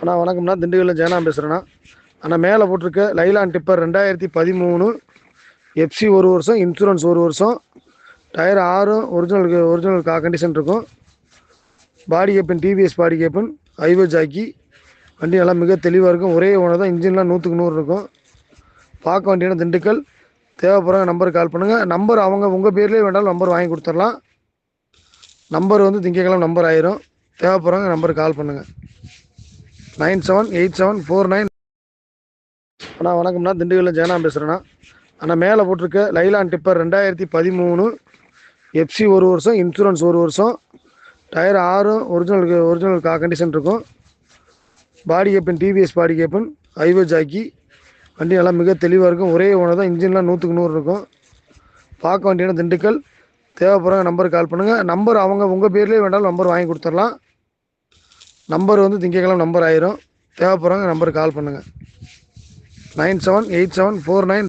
அண்ணா வணக்கம்ண்ணா. திண்டுக்கல்ல ஜெயனா பேசுகிறேண்ணா அண்ணா மேலே போட்டிருக்க லைலான் டிப்பர் ரெண்டாயிரத்தி பதிமூணு. எஃப்சி ஒரு வருஷம் இன்சூரன்ஸ் ஒரு வருஷம். டயர் ஆறும் ஒரிஜினலுக்கு ஒரிஜினல் கா கண்டிஷன் இருக்கும். பாடி கேப்பன் டிவிஎஸ் பாடி கேப்பன் ஹைவே ஜாக்கி வண்டி நல்லா மிக தெளிவாக இருக்கும். ஒரே ஓனர் தான் இன்ஜின்லாம் நூற்றுக்கு நூறு இருக்கும். பார்க்க வண்டியான திண்டுக்கல். தேவைப்படுறவங்க நம்பருக்கு கால் பண்ணுங்கள் நம்பர் அவங்க உங்கள் பேர்லேயே வேண்டாலும் நம்பர் வாங்கி கொடுத்துடலாம். நம்பர் வந்து திங்கக்கிழமை நம்பர் ஆயிரும். தேவைப்படுறவங்க நம்பருக்கு கால் பண்ணுங்கள் nine seven eight seven four nine. அண்ணா வணக்கம்ண்ணா. திண்டுக்கல்ல ஜெயனா பேசுகிறேண்ணா அண்ணா மேலே போட்டிருக்க. லைலான் டிப்பர் ரெண்டாயிரத்தி பதிமூணு. எஃப்சி ஒரு வருஷம் இன்சூரன்ஸ் ஒரு வருஷம். டயர் ஆறும் ஒரிஜினலுக்கு ஒரிஜினல் கா கண்டிஷன் இருக்கும். பாடி கேப்பன் டிவிஎஸ் பாடி கேப்பன் ஹைவே ஜாக்கி வண்டி நல்லா மிக தெளிவாக இருக்கும். ஒரே ஓனர் தான். இன்ஜின்லாம் நூற்றுக்கு நூறு இருக்கும். பார்க்க வண்டியான திண்டுக்கல். தேவைப்படுறவங்க நம்பருக்கு கால் பண்ணுங்கள் நம்பர் அவங்க உங்கள் பேர்லேயே வேண்டாலும் நம்பர் வாங்கி கொடுத்துடலாம். நம்பர் வந்து திங்கக்கிழமை நம்பர் ஆயிரும். தேவைப்படுறவங்க நம்பருக்கு கால் பண்ணுங்கள் nine seven eight seven four nine